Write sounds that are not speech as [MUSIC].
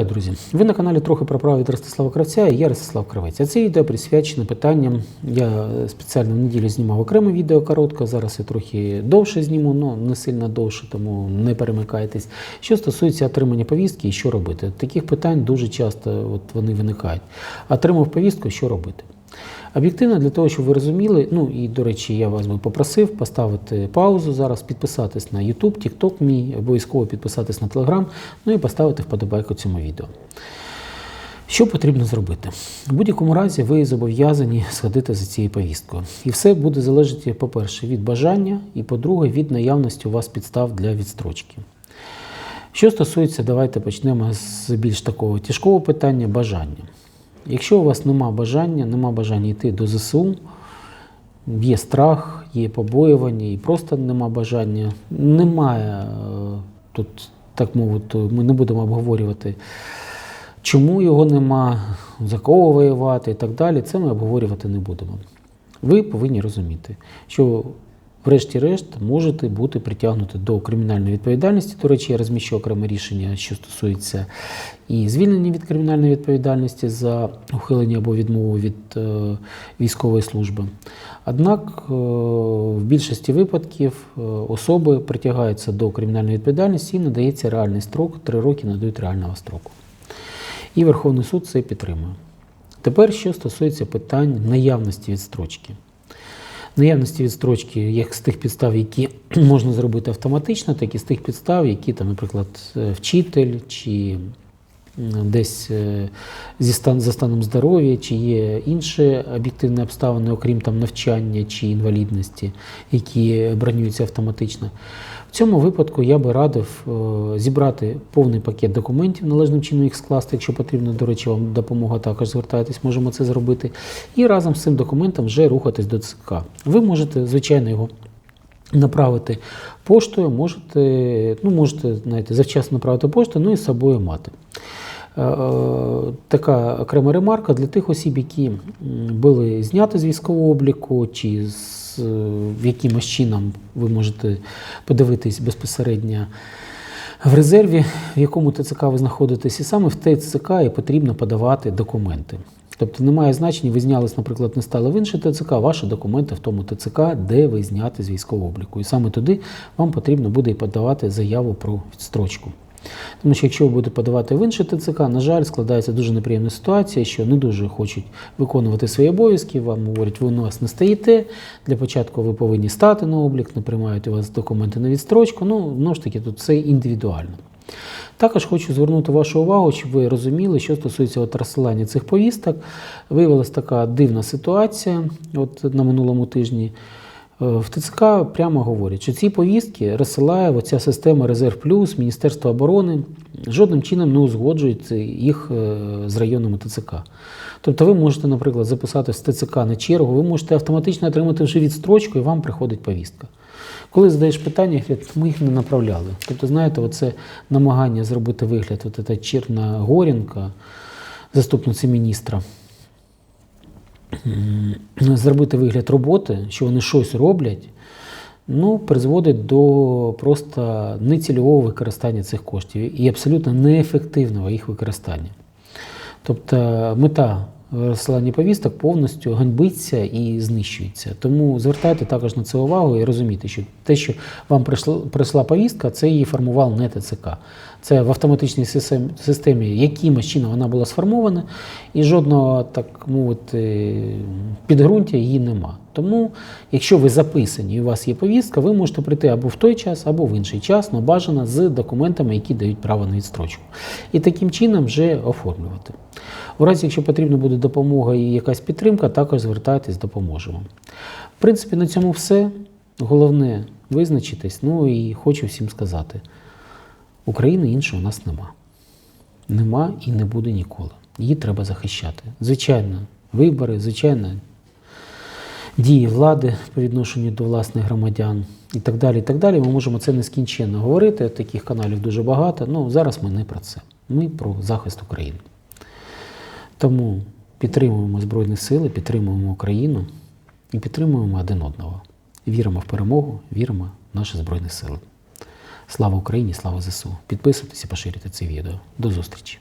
Друзі! Ви на каналі трохи про право від Ростислава Кравця і я Ростислав Кравець. А це відео присвячене питанням. Я спеціально в неділю знімав окреме відео коротке, Зараз я трохи довше зніму, але не сильно довше, тому не перемикайтесь. Що стосується отримання повістки і що робити. Таких питань дуже часто от вони виникають. Отримав повістку, що робити? Об'єктивно, для того, щоб ви розуміли, ну і до речі, я вас би попросив поставити паузу зараз, підписатись на YouTube, TikTok мій, обов'язково підписатись на Telegram, ну і поставити вподобайку цьому відео. Що потрібно зробити? В будь-якому разі ви зобов'язані сходити за цією повісткою. І все буде залежати, по-перше, від бажання, і по-друге, від наявності у вас підстав для відстрочки. Що стосується, давайте почнемо з більш такого тяжкого питання бажання. Якщо у вас нема бажання, нема бажання йти до ЗСУ, є страх, є побоювання і просто нема бажання, немає е, тут, так мовити, ми не будемо обговорювати, чому його нема, за кого воювати і так далі, це ми обговорювати не будемо. Ви повинні розуміти, що врешті-решт можете бути притягнути до кримінальної відповідальності. До речі, я розміщу окреме рішення, що стосується і звільнення від кримінальної відповідальності за ухилення або відмову від е, військової служби. Однак е, в більшості випадків е, особи притягаються до кримінальної відповідальності і надається реальний строк, три роки надають реального строку. І Верховний суд це підтримує. Тепер, що стосується питань наявності відстрочки. Наявності відстрочки як з тих підстав, які [CLEARS THROAT] можна зробити автоматично, так і з тих підстав, які, там, наприклад, е, вчитель чи десь е, зі стан, за станом здоров'я, чи є інші об'єктивні обставини, окрім там навчання чи інвалідності, які бронюються автоматично. В цьому випадку я би радив е, зібрати повний пакет документів, належним чином їх скласти, якщо потрібно, до речі, вам допомога також звертайтесь, можемо це зробити. І разом з цим документом вже рухатись до ЦК. Ви можете, звичайно, його направити поштою, можете, ну, можете знаєте, завчасно направити поштою, ну і з собою мати. Е, е, Така окрема ремарка для тих осіб, які були зняті з військового обліку, чи з е, якимось чином ви можете подивитись безпосередньо в резерві, в якому ТЦК ви знаходитесь, і саме в ТЦК і потрібно подавати документи. Тобто немає значення, ви знялись, наприклад, не стали в інший ТЦК, ваші документи в тому ТЦК, де ви зняти з військового обліку. І саме туди вам потрібно буде і подавати заяву про відстрочку. Тому що якщо ви будете подавати в інший ТЦК, на жаль, складається дуже неприємна ситуація, що не дуже хочуть виконувати свої обов'язки. Вам говорять, ви у нас не стоїте. Для початку ви повинні стати на облік, не приймають у вас документи на відстрочку. Ну, знову ж таки, тут все індивідуально. Також хочу звернути вашу увагу, щоб ви розуміли, що стосується от розсилання цих повісток. Виявилася така дивна ситуація от на минулому тижні. Е, В ТЦК прямо говорять, що ці повістки розсилає оця система Резерв Плюс, Міністерство оборони, жодним чином не узгоджують їх е, з районами ТЦК. Тобто ви можете, наприклад, записати з ТЦК на чергу, ви можете автоматично отримати вже відстрочку і вам приходить повістка. Коли задаєш питання, ми їх не направляли. Тобто, знаєте, оце намагання зробити вигляд, от ця Чірна Горінка, заступниця міністра, зробити вигляд роботи, що вони щось роблять, ну, призводить до просто нецільового використання цих коштів і абсолютно неефективного їх використання. Тобто мета розсилання повісток повністю ганьбиться і знищується. Тому звертайте також на це увагу і розумійте, що те, що вам прийшла, повістка, це її формував не ТЦК. Це в автоматичній системі якимось чином вона була сформована, і жодного, так мовити, підґрунтя її нема. Тому, якщо ви записані і у вас є повістка, ви можете прийти або в той час, або в інший час, але бажано з документами, які дають право на відстрочку. І таким чином вже оформлювати. У разі, якщо потрібна буде допомога і якась підтримка, також звертайтесь, допоможемо. В принципі, на цьому все. Головне визначитись. Ну і хочу всім сказати: України іншої у нас нема. Нема і не буде ніколи. Її треба захищати. Звичайно, вибори, звичайно, дії влади по відношенню до власних громадян і так далі. і так далі. Ми можемо це нескінченно говорити. Таких каналів дуже багато. Ну зараз ми не про це. Ми про захист України. Тому підтримуємо Збройні Сили, підтримуємо Україну і підтримуємо один одного. Віримо в перемогу, віримо в наші Збройні Сили. Слава Україні, слава ЗСУ! Підписуйтесь і поширюйте це відео. До зустрічі!